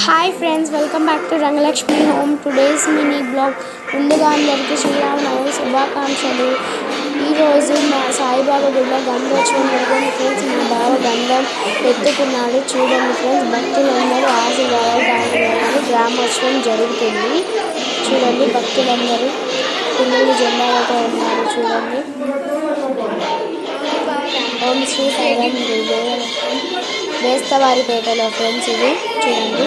Hi friends welcome back to Rangalakshmi home today's mini blog ముందుగా అందరికీ శ్రీరామనవమి శుభాకాంక్షలు ఈరోజు మా సాయిబాబా గుడిలో గంధోత్సవం జరిగింది. ఫ్రెండ్స్ మా బావ గంధం ఎత్తుకున్నాడు. చూడండి ఫ్రెండ్స్ భక్తులందరూ ఆశీర్వాదాలు కావాలి గ్రామోత్సవం జరుగుతుంది. చూడండి భక్తులందరూ పిల్లలు జెండాలతో ఉన్నారు. చూడండి. ఓం శ్రీ సాయిరామ్ గురుదేవ బేస్తవారిపేటలో ఫ్రెండ్స్ ఇది చూడండి.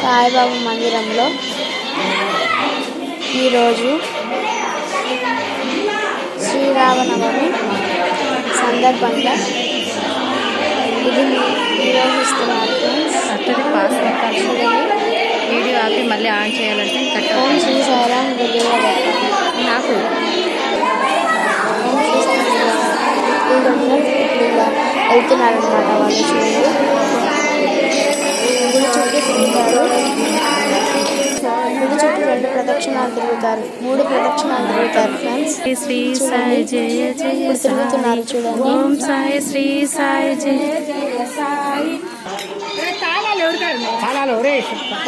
సాయిబాబా మందిరంలో ఈరోజు శ్రీరామనవమి సందర్భంగా ఇది నిర్వహిస్తున్నారు ఫ్రెండ్స్. పాస్ చూడండి. వీడియో ఆపి మళ్ళీ ఆన్ చేయాలంటే కట్ ఓం శ్రీ సాయిరామ్ వెళ్తున్నారనమాట వాళ్ళు చూడండి గుడి చుట్టూ తిరుగుతారు. గుడి చుట్టూ రెండు ప్రదక్షిణాలు తిరుగుతారు. మూడు ప్రదక్షిణాలు తిరుగుతారు ఫ్రెండ్స్ శ్రీ శ్రీ సాయి జయ జయ తిరుగుతున్నారు చూడండి. ఓం సాయి శ్రీ సాయి జయ.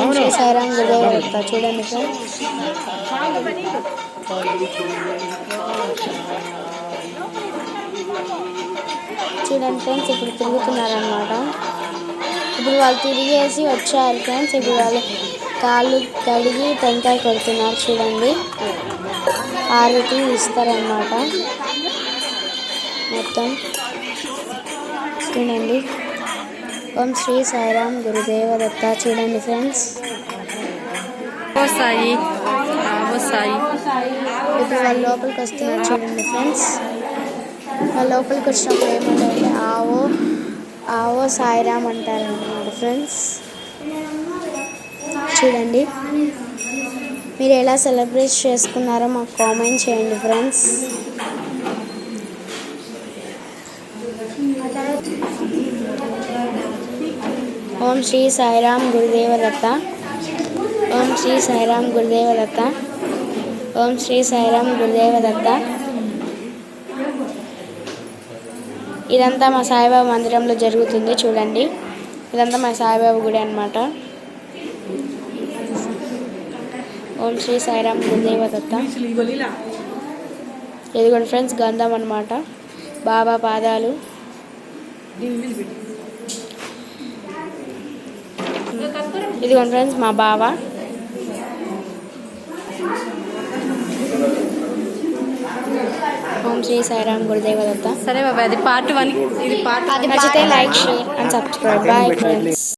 ఓం శ్రీ సాయిరామ్ గురుదేవ దత్త చూడండి ఫ్రెండ్స్ చూడండి ఫ్రెండ్స్ ఇప్పుడు తిరుగుతున్నారు అనమాట ఇప్పుడు వాళ్ళు తిరిగేసి వచ్చారు ఫ్రెండ్స్ ఇప్పుడు వాళ్ళు కాళ్ళు కడిగి టెంకాయ కొడుతున్నారు చూడండి. ఆరతి ఇస్తారనమాట మొత్తం చూడండి. ఓం శ్రీ సాయిరామ్ గురుదేవ దత్త చూడండి ఫ్రెండ్స్ ఇప్పుడు వాళ్ళు లోపలికి వస్తున్నారు చూడండి ఫ్రెండ్స్ లోపలికి వచ్చినప్పుడు ఏమంటే ఆవో ఆవో సాయిరామ్ అంటారన్నమాట ఫ్రెండ్స్ చూడండి. మీరు ఎలా సెలబ్రేట్ చేసుకున్నారో మాకు కామెంట్ చేయండి ఫ్రెండ్స్ ఓం శ్రీ సాయిరామ్ గురుదేవ దత్త. ఓం శ్రీ సాయిరామ్ గురుదేవ దత్త. ఓం శ్రీ సాయిరామ్ గురుదేవ దత్త ఇదంతా మా సాయిబాబా మందిరంలో జరుగుతుంది చూడండి. ఇదంతా మా సాయిబాబా గుడి అనమాట ఓం శ్రీ సాయిరామ్ గురుదేవదత్త. ఇదిగోండి ఫ్రెండ్స్ గంధం అనమాట బాబా పాదాలు. ఇదిగోండి ఫ్రెండ్స్ మా బావ. ఓం శ్రీ సాయిరామ్ గురుదేవ దత్త. సరే బాబాయ్ అది పార్ట్ వన్ ఇది పార్ట్ నచ్చితే like share and subscribe. Bye friends